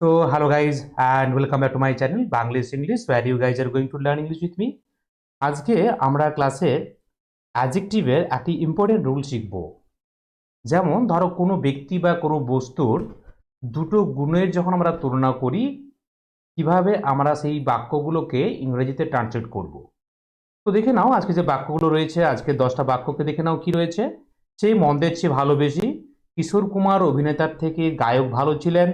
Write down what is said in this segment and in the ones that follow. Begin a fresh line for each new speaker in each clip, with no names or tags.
So, hello guys, and welcome back to my channel, Banglish English, where you guys are going to learn English with me. আজকে আমরা ক্লাসে অ্যাডজেক্টিভের একটি important rule শিখব। যেমন ধরো কোনো ব্যক্তি বা কোনো বস্তুর দুটো গুণের যখন আমরা তুলনা করি কীভাবে আমরা সেই বাক্যগুলোকে ইংরেজিতে ট্রান্সলেট করব। তো দেখে নাও আজকে যে বাক্যগুলো রয়েছে আজকে দশটা বাক্যকে দেখে নাও কি রয়েছে। সেই মন্দের চেয়ে ভালোবেসি কিশোর কুমার অভিনেতার থেকে গায়ক ভালো ছিলেন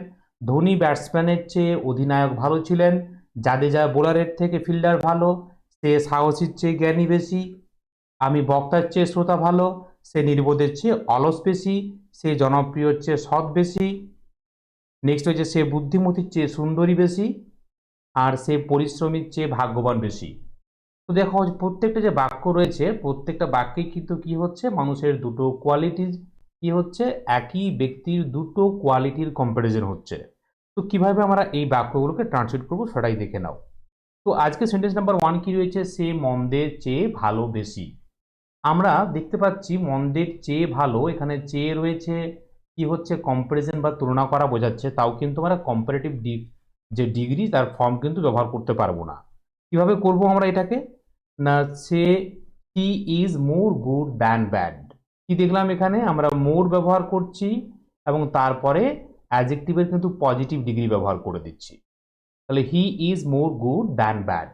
ধোনি ব্যাটসম্যানের চেয়ে অধিনায়ক ভালো ছিলেন। জাদেজা বোলারের থেকে ফিল্ডার ভালো, সে সাহসীর চেয়ে জ্ঞানী বেশি, আমি বক্তার চেয়ে শ্রোতা ভালো, সে নির্বোধের চেয়ে অলস বেশি, সে জনপ্রিয়র চেয়ে সৎ বেশি নেক্সট হচ্ছে সে বুদ্ধিমতির চেয়ে সুন্দরী বেশি, আর সে পরিশ্রমীর চেয়ে ভাগ্যবান বেশি। তো দেখো, প্রত্যেকটা যে বাক্য রয়েছে, প্রত্যেকটা বাক্যে কিন্তু কি হচ্ছে? মানুষের দুটো কোয়ালিটিজ কি হচ্ছে? একই ব্যক্তির দুটো কোয়ালিটির কম্প্যারিজন হচ্ছে। তো কীভাবে আমরা এই বাক্যগুলোকে ট্রান্সলেট করব সেটাই দেখে নাও। তো আজকে সেন্টেন্স নাম্বার ওয়ান কি রয়েছে? সে মন্দের চেয়ে ভালো বেশি। আমরা দেখতে পাচ্ছি মন্দের চেয়ে ভালো, এখানে চেয়ে রয়েছে কি হচ্ছে? কম্পারিজন বা তুলনা করা বোঝাচ্ছে, তাও কিন্তু আমরা কম্পারেটিভ ডি যে ডিগ্রি তার ফর্ম কিন্তু ব্যবহার করতে পারব না। কীভাবে করব আমরা এটাকে? না, সে he is more good than bad কি দেখলাম এখানে? আমরা মোর ব্যবহার করছি এবং তারপরে অ্যাজেক্টিভের কিন্তু পজিটিভ ডিগ্রি ব্যবহার করে দিচ্ছি। তাহলে he is more good than bad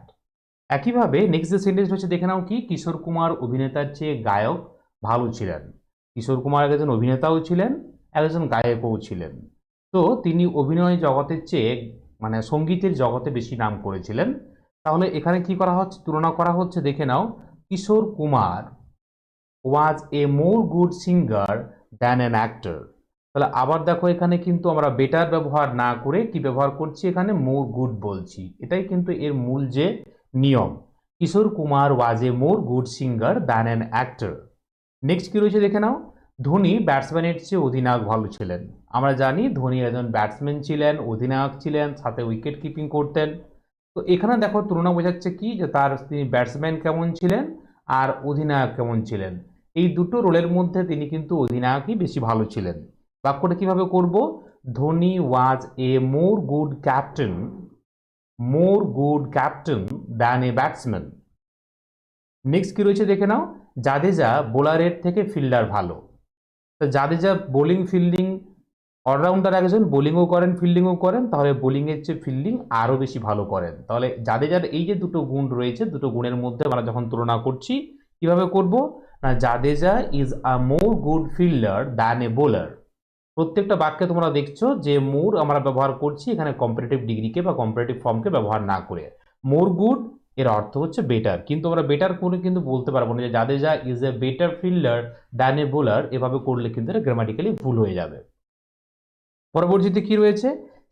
একইভাবে নেক্সট যে সেন্টেন্স হচ্ছে দেখে নাও কি? কিশোর কুমার অভিনেতার চেয়ে গায়ক ভালো ছিলেন। কিশোর কুমার একজন অভিনেতাও ছিলেন, একজন গায়কও ছিলেন। তো তিনি অভিনয় জগতের চেয়ে মানে সঙ্গীতের জগতে বেশি নাম করেছিলেন। তাহলে এখানে কি করা হচ্ছে? তুলনা করা হচ্ছে, দেখে নাও, Kishore Kumar was a more good singer than an actor তাহলে আবার দেখো এখানে কিন্তু আমরা বেটার ব্যবহার না করে কি ব্যবহার করছি? এখানে মোর গুড বলছি। এটাই কিন্তু এর মূল যে নিয়ম। Kishore Kumar was a more good singer than an actor next কি রয়েছে দেখে নাও? ধোনি ব্যাটসম্যানের চেয়ে অধিনায়ক ভালো ছিলেন। আমরা জানি ধোনি একজন ব্যাটসম্যান ছিলেন, অধিনায়ক ছিলেন, সাথে উইকেট কিপিং করতেন। তো এখানে দেখো তুলনা বোঝাচ্ছে কি? যে তার তিনি ব্যাটসম্যান কেমন ছিলেন আর অধিনায়ক কেমন ছিলেন। এই দুটো রোলের মধ্যে তিনি কিন্তু অধিনায়কই বেশি ভালো ছিলেন। বাক্যটা কীভাবে করব? Dhoni was a more good captain more good captain than a batsman next কি রয়েছে দেখে নাও? জাদেজা বোলারের থেকে ফিল্ডার ভালো। তো জাদেজা বোলিং ফিল্ডিং অলরাউন্ডার একজন বোলিংও করেন ফিল্ডিংও করেন, তাহলে বোলিংয়ের চেয়ে ফিল্ডিং আরও বেশি ভালো করেন। তাহলে জাদেজার এই যে দুটো গুণ রয়েছে, দুটো গুণের মধ্যে আমরা যখন তুলনা করছি, কীভাবে করব? না, Jadeja is a more good fielder than a bowler প্রত্যেকটা বাক্যে তোমরা দেখছ যে মোর আমরা ব্যবহার করছি এখানে কম্পারেটিভ ডিগ্রিকে বা কম্পারেটিভ ফর্মকে ব্যবহার না করে। মোর গুড, এর অর্থ হচ্ছে বেটার কিন্তু আমরা বেটার করে কিন্তু বলতে পারব না যে Jadeja is a better fielder than a bowler এভাবে করলে কিন্তু এটা গ্রামাটিক্যালি ভুল হয়ে যাবে। পরবর্তীতে কি রয়েছে?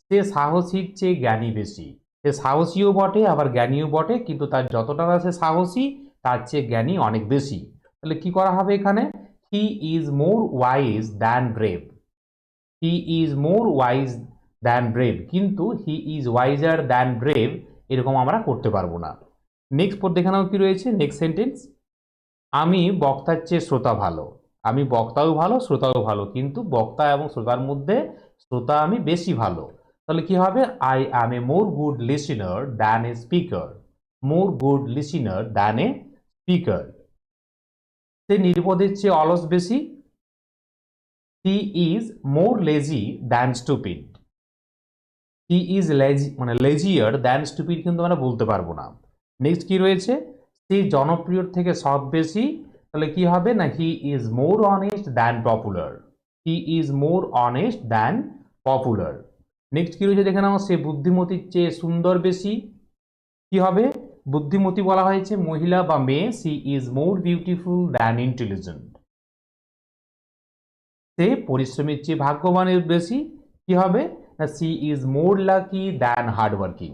সে সাহসীর চেয়ে জ্ঞানী বেশি। সে সাহসীও বটে, আবার জ্ঞানীও বটে, কিন্তু তার যতটা সে সাহসী, তার চেয়ে জ্ঞানী অনেক বেশি। তাহলে কি করা হবে এখানে? He is more wise than brave he is more wise than brave কিন্তু he is wiser than brave এরকম আমরা করতে পারব না। নেক্সট পর দেখে নাও কি রয়েছে? নেক্সট সেন্টেন্স আমি বক্তার চেয়ে শ্রোতা ভালো। আমি বক্তাও ভালো, শ্রোতাও ভালো। কিন্তু বক্তা এবং শ্রোতার মধ্যে শ্রোতা আমি বেশি ভালো। তাহলে কি হবে? I am a more good listener than a speaker more good listener than a speaker সে নির্বোধের চেয়ে অলস বেশি he is more lazy than stupid he is lazy মানে লেজিয়ার দ্যান স্টুপিড কিন্তু আমরা বলতে পারব না। নেক্সট কি রয়েছে? সে জনপ্রিয়র থেকে সব বেশি, তাহলে কি হবে? না he is more honest than popular he is more honest than popular next কি রয়েছে? দেখে নাও, সে বুদ্ধিমতির চেয়ে সুন্দর বেশি। কি হবে? বুদ্ধিমতী বলা হয়েছে মহিলা বা মেয়ে she is more beautiful than intelligent সে পরিশ্রমের চেয়ে ভাগ্যবানের বেশি। কি হবে? না she is more lucky than hardworking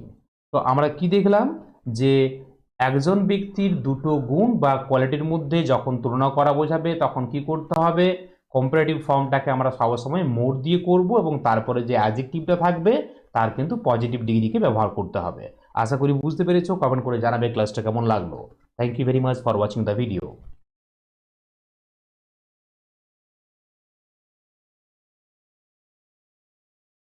তো আমরা কি দেখলাম? যে একজন ব্যক্তির দুটো গুণ বা কোয়ালিটির মধ্যে যখন তুলনা করা বোঝাবে, তখন কি করতে হবে? কম্পারেটিভ ফর্মটাকে আমরা সবসময় মোর দিয়ে করব এবং তারপরে যে অ্যাজেক্টিভটা থাকবে, তার কিন্তু পজিটিভ ডিগ্রিকে ব্যবহার করতে হবে। আশা করি বুঝতে পেরেছ। কমেন্ট করে জানাবে ক্লাসটা কেমন লাগল? Thank you very much for watching the video